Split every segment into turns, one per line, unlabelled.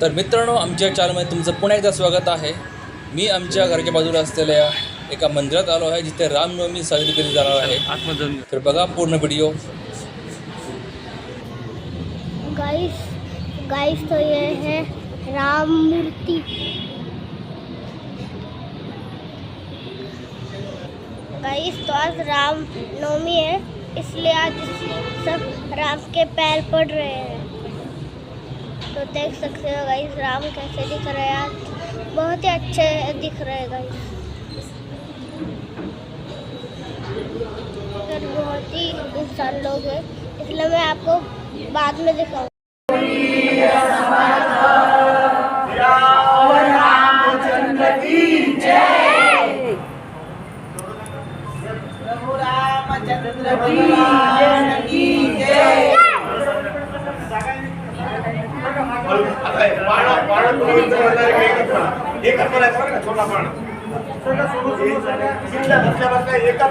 तर मित्रांनो आमच्या चॅनलमध्ये तुमचं पुन्हा एकदा स्वागत आहे. मी आमच्या घराच्या बाजूला असलेल्या एका मंदिरात आलो आहे जिथे रामनवमी साजरी केली जाणार आहे.
आतमध्ये
तर बघा पूर्ण व्हिडिओ
गाइस गाइस तो ये है राम मूर्ति. गाइस तो आज राम नवमी है इसलिए आज सब राम के पैर पड़ रहे हैं। तो देख सकते हो गाइस राम कैसे दिख रहे हैं बहुत ही अच्छे दिख रहे हैं गाइस इधर बहुत ही इंसान लोग हैं। इसलिए मैं आपको बाद में दिखाऊँ।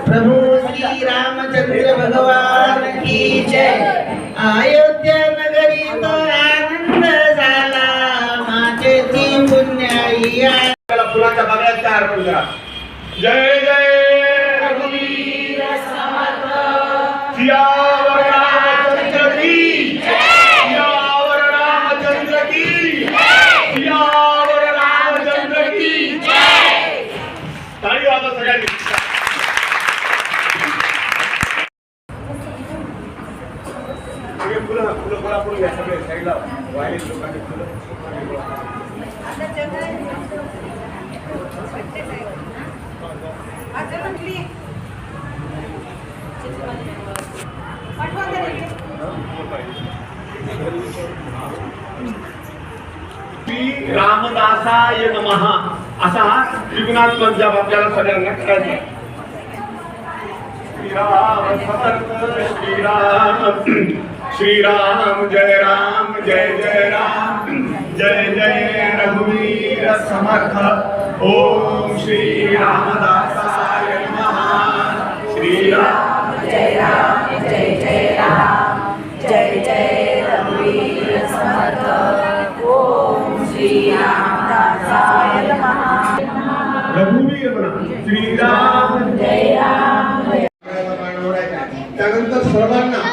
प्रभु श्री रामचंद्र भगवान की जय। अयोध्या नगरी तो आनंद झाला माझे ती पुण्याई
फुलांच्या बागड्या तयार करून जय जय रघुवीर समर्थ सगळे फुलं फुलं गोळा करून घ्या सगळे साईडला वाहिले लोकांनी फुलं श्री रामदासाय नमः असा हा त्रिगुणात्मक जप आपल्याला सगळ्यांना करायचा आहे. श्रीराम समर्थ श्रीराम। श्रीराम जय राम जय जय राम। जय जय रघुवीर समर्थ। ओम श्री रामदासाय नमः। श्रीराम रघुवीर म्हणा श्रीराम। जय राम। त्यानंतर सर्वांना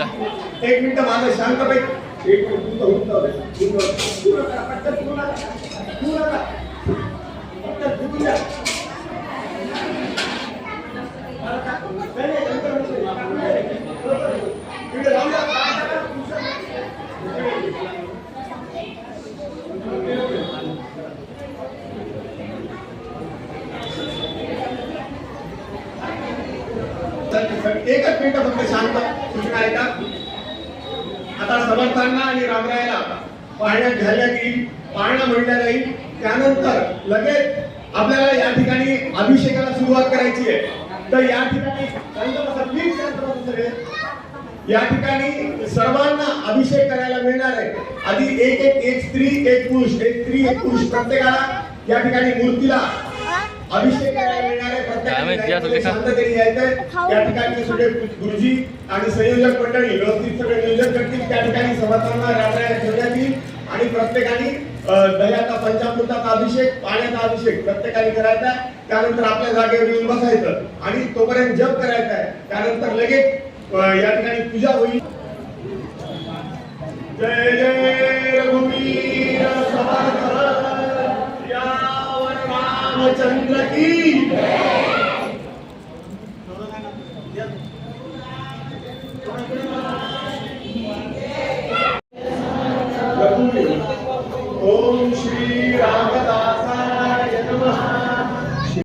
एक मिनिट माझं शांतपैकी एक मिनिट पूर्ण पटकन पूर्ण करा. पूर्ण करा. एकच मिनिट फक्त शांत. सूचना ऐका. आता समर्थांना आणि रामरायाला पाहण्यात घालण्यात येईल पाळणा म्हणल्या जाईल. त्यानंतर लगेच आपल्याला या ठिकाणी अभिषेकाला सुरुवात करायची आहे. तर या ठिकाणी सगळे. या ठिकाणी सर्वांना अभिषेक करायला मिळणार आहे. आधी एक एक एक स्त्री एक पुरुष. एक स्त्री एक पुरुष. प्रत्येकाला या ठिकाणी मूर्तीला अभिषेक करायला मिळणार आहे
काय माहिती, जे असेल ते
प्रत्येकाने
खा.
शांततेने यायचंय. या ठिकाणी सगळे गुरुजी आणि संयोजक मंडळी व्यवस्थित सगळे नियोजन करतील. त्या ठिकाणी समर्थांना रामराया ठेवण्यात येईल आणि प्रत्येकाने दह्याचा पंचामृताचा अभिषेक पाण्याचा अभिषेक प्रत्येकाने करायचा. आहे त्यानंतर आपल्या जागेवर येऊन बसायचं आणि तोपर्यंत जप करायचा आहे. त्यानंतर लगेच या ठिकाणी पूजा होईल. जय जय रामचंद्र की